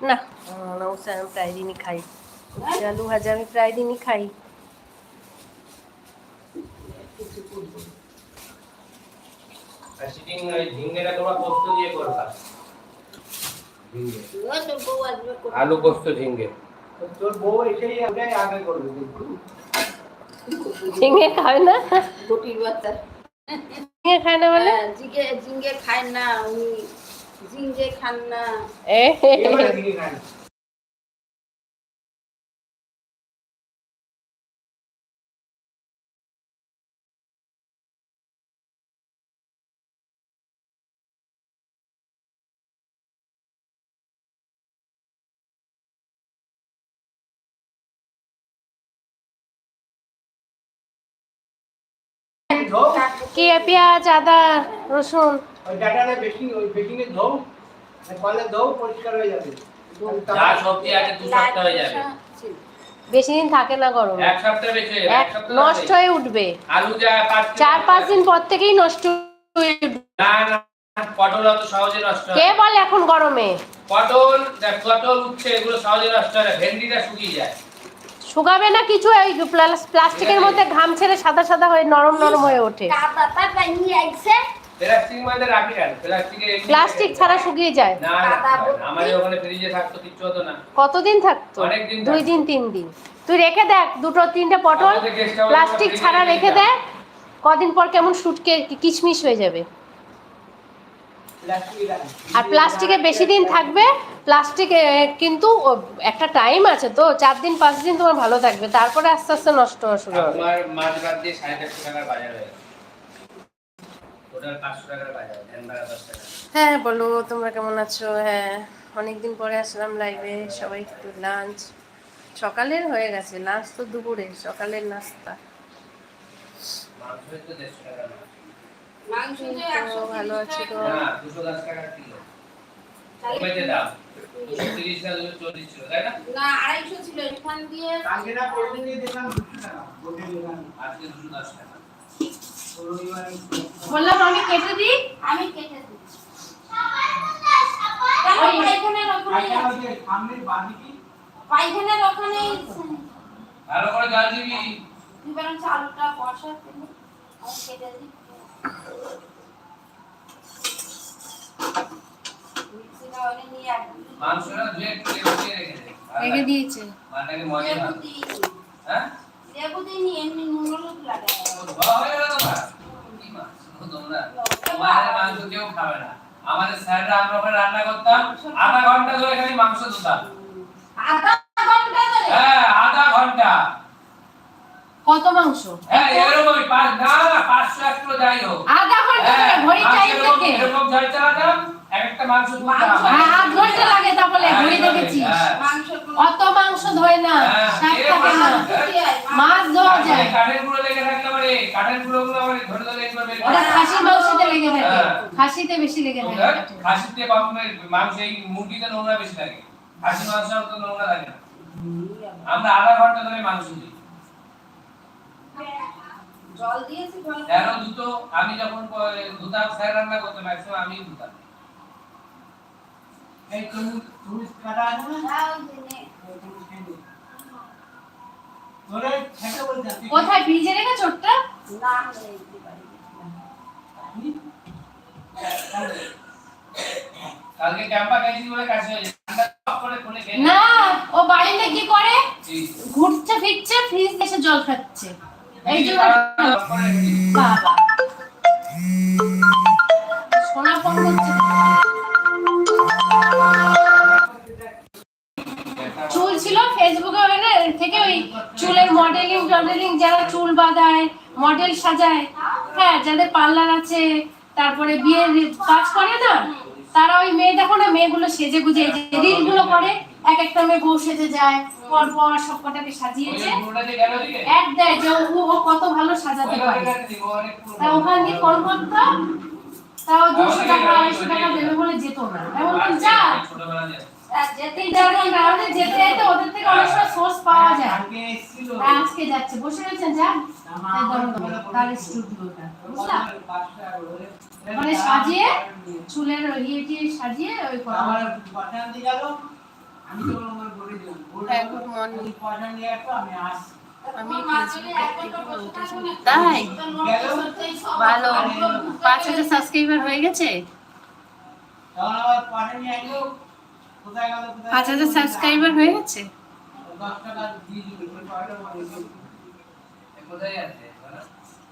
না আমি প্রায় দিনই খাই আলু ভাজা আমি প্রায় দিনই খাই ঝিঙ্গে। আলু পোস্ত ঝিঙ্গে তোর বউ এসেই আগে করবে কিন্তু ঝিঙে না বাচ্চা ঝিঙে খায় না বলে ঝিঙে জিঙ্গে জিঙ্গে খায় না উনি জিঙ্গে খান না। এ কি পেঁয়াজ আদা রসুন? ওই ডাটাটা বেশি ওই বেকিংয়ে ধো কলে ধো পরিষ্কার হয়ে যাবে। যা সবজি আছে দু সপ্তাহ হয়ে যাবে। বেশি দিন থাকে না গরম। এক সপ্তাহ বেঁচে এক এক সপ্তাহ নষ্ট হয়ে উঠবে। আলু যা পাঁচ চার পাঁচ দিন পর থেকেই নষ্ট হয়ে না না পটল অত সহজে নষ্ট কে বলে এখন গরমে? পটল পটল উচ্ছে এগুলো সহজে নষ্ট হয় ভেন্ডিটা শুকিয়ে যায়। শুকাবে না কিছু এই প্লাস- প্লাস্টিকের মধ্যে ঘাম ছেড়ে সাদা সাদা হয়ে নরম নরম হয়ে ওঠে। প্লাস্টিক মধ্যে রাখি কেন প্লাস্টিকে প্লাস্টিক ছাড়া শুকিয়ে যায়। না কাদা না, ভর্তি। আমাদের ওখানে ফ্রিজে থাকতো কিচ্ছু হতো না। কতদিন থাকতো? অনেক দিন দুই দিন তিন দিন। তুই রেখে দেখ দুটো তিনটে পটল প্লাস্টিক ছাড়া রেখে। দেয় কদিন পর কেমন শুটকে কিচমিচ হয়ে যাবে। আর প্লাস্টিকে বেশি দিন থাকবে প্লাস্টিকে কিন্তু একটা টাইম আছে তো চার দিন পাঁচ দিন তোমার ভালো থাকবে তারপরে আস্তে আস্তে নষ্ট হওয়া শুরু হবে। হয়ে বলো তোমরা কেমন আছো? হ্যাঁ অনেকদিন পরে আসলাম লাইভে সবাই একটু লাঞ্চ সকালের হয়ে গেছে লাঞ্চ তো দুপুরে সকালের নাস্তা। মাংস তো দেড়শো টাকা না। মাংস যে তো 130 ভালো আছি তো। না দুশো দশ টাকা কিলো। কমেছে দাম তিরিশ না চল্লিশ ছিল তাই না? না আড়াইশো ছিল এখান দিয়ে কালকে না পরশু দিয়ে দেখলাম দুশো টাকা বলতে দিলাম। আজকে দুশো দশ টাকা। বললাম আমি কেটে দিই। আমি কেটে দিচ্ছি পায়খানার ওখানেই আছে? ওই যে সামনের বাদিকে পায়খানার ওখানেই ভালো করে জল তুই বরং চালটা কষা আমি কেটে দিই। মিক্সিটা ওখানে নিয়ে আসবি মাংসটা ধুয়ে একটু লেবু দিয়ে রেখে দে। রেখে দিয়েছে। মাটাকে মজা না। হ্যাঁ? লেবু এমনি নুন হলুদ তোমার কি মাছ তোমরা? তোমাদের মাংস কেউ খাবে না। আমাদের স্যাররা আমরা ওখানে রান্না করতাম। আধা ঘণ্টা ধরে খালি মাংস ধুতাম। আধা ঘণ্টা ধরে হ্যাঁ আধা ঘণ্টা কত মাংস? হ্যাঁ এরকমই পাঁচ না না পাঁচশো এক কিলো যাই হোক। আধা ঘণ্টা হ্যাঁ, ঘড়ি মাংস টাইম এরকম- এরকম ঝাল চালাতাম একটা মাংস হ্যাঁ আধ ঘণ্টা লাগে তা ঘড়ি দেখেছিস। মাংস অত মাংস ধরে না থাকে না মাছ- মাছ যায়। কাঠের গুঁড়ো লেগে মানে কাঠের গুঁড়ো গুলো মানে ধরে ধরে একবার ওটা খাসি মাংসতে লেগে থাকে। খাসিতে বেশি লেগে থাকে খাসিতে মাংস এই মুরগিতে নোংরা বেশি লাগে। খাসি মাংস তো নোংরা লাগে না। আমরা আধা ঘণ্টা ধরে মাংস দিই। জল দিয়েছি জল কেন দুটো আমি যখন ধুতাম স্যার রান্না করতাম ম্যাক্সিমাম আমি ধুতাম এই তুমি তুমি কাটা আছে না? দাও দিনে ওই তুমি খেয়ে নে। তোরে খেতে বলছিস কোথায় ফ্রিজে রেখেছো ওটা না কালকে ক্যাম্পা খাইছি বলে কাশি হয়েছে না ও বাড়িতে কি করে? ঘুরছে ফিরছে ফ্রিজ এসে জল খাচ্ছে। চুল ছিল ফেসবুকে থেকে ওই চুলের মডেলিং টডেলিং যারা চুল বাঁধায় মডেল সাজায় হ্যাঁ যাদের পার্লার আছে, তারপরে বিয়ের কাজ করে না, তারা ওই মেয়ে দেখো না, মেয়েগুলো সেজে গুজে রিলগুলো করে এক একটা মেয়ে বউ যায়, পর পর সব কটাকে সাজিয়েছে। এক দেয় যে ও কত ভালো সাজাতে পারে। তা ওখান ফোন করতাম তাও দুশো টাকা, আড়াইশো টাকা দেবে বলে যেত না। বলতাম যা আজকে যাচ্ছে, বসে রয়েছেন। মানে সাজিয়ে, চুলের ইয়ে সাজিয়ে ওই করা হ্যাঁ, আমি তাই? ভালো। পাঁচ হাজার সাবস্ক্রাইবার হয়ে গেছে? পাঁচ হাজার সাবস্ক্রাইবার হয়ে গেছে?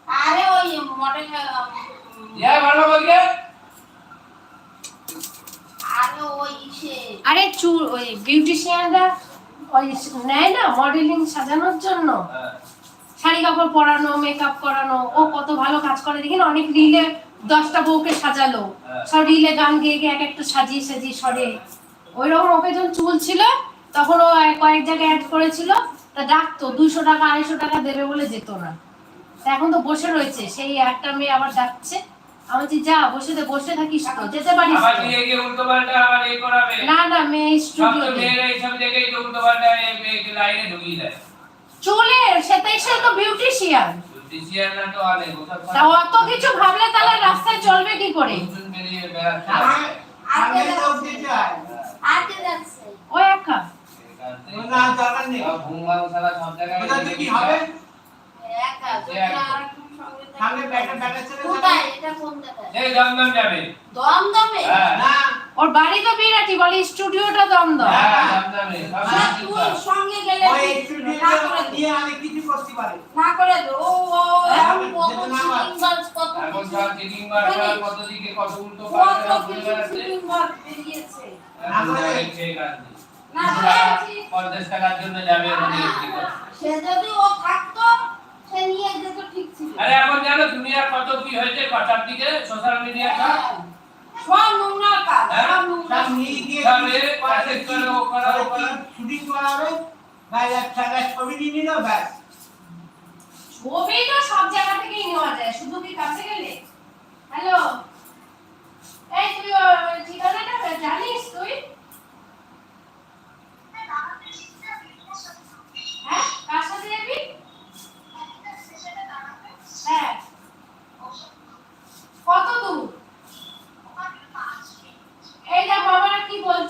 আরে ওই মডেল ভালো বলকে আরে ওই আরে চুল ওই বিউটিশিয়ানরা ওই নেয় না মডেলিং সাজানোর জন্য? হ্যাঁ। শাড়ি কাপড় পরানো মেকআপ করানো ও কত ভালো কাজ করে। দেখি অনেক রিলে দশটা বউকে সাজালো। হ্যাঁ। সব রিলে গান গেয়ে গিয়ে এক একটা সাজিয়ে সাজিয়ে সরে। ওইরকম ওকে যখন চুল ছিল তখন ও কয়েক জায়গায় অ্যাড করেছিল তা ডাকতো দুইশো টাকা আড়াইশো টাকা দেবে বলে যেত না। তা এখন তো বসে রয়েছে সেই একটা মেয়ে আবার ডাকছে। আমি যা বসে দে বসে থাকিস তো যেতে পারিস আবার তো?" দিয়ে গিয়ে উল্টো পাল্টা আবার এ করাবে। না না মেয়ে সব স্টুডিও মেয়েরা এইসব জায়গায় তো উল্টো পাল্টা লাইনে ঢুকিয়ে দেয়। সেটাই সে তো বিউটিশিয়ান বিসিআর না তো আলে তা অত কিছু ভাবলে তাহলে রাস্তায় চলবে কি করে? যাচ্ছে ও একা? না নেই। ঘুমাও সারা সব জায়গায় কি হবে? একা। সামনে ব্যাটা ব্যাটা ছেলে কোথায়? এটা কোন জায়গায়? এই দমদম যাবে। দম হ্যাঁ। না। ওর বাড়ি তো বিরাটি বলে স্টুডিওটা দমদম। হ্যাঁ দমদমে। না, তুই সঙ্গে গেলে ওই না করে দিয়ে আমি কিছু করতে পারি। না করে দে ও ও হ্যাঁ, কত না পার। বাজ কত কিছু সব চিটিং মার্কার কত দিকে কত উল্টো কত বেড়াচ্ছে শুটিং বাজ বেরিয়েছে। না করে টাকা, আছি। পঞ্চাশ টাকার জন্য যাবে। সে যদি ও থাকতো সে নিয়ে যেত ঠিক আরে এখন জানো দুনিয়ার কত কি হয়েছে কথার দিকে সোশ্যাল মিডিয়া সব সব নোংরা কাজ হ্যাঁ? সব নোংরা নিয়ে গিয়ে সব এ কাছে করে ও করা ও করা এক টাকা ছবি নিয়ে নিল ব্যাস। ছবি তো সব জায়গা থেকেই নেওয়া যায় শুধু কি কাছে গেলে? হ্যালো এই তুই ঠিকানাটা?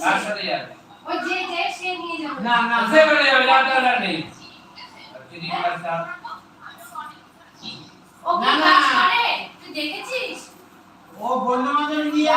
ওই যে যে সে নিয়ে যাবে। না না সে বলে যাবে যার দরকার নেই। চিটিং মার্কার ও না, না। তুই দেখেছিস? ও বন্ধু বান্ধব নিয়ে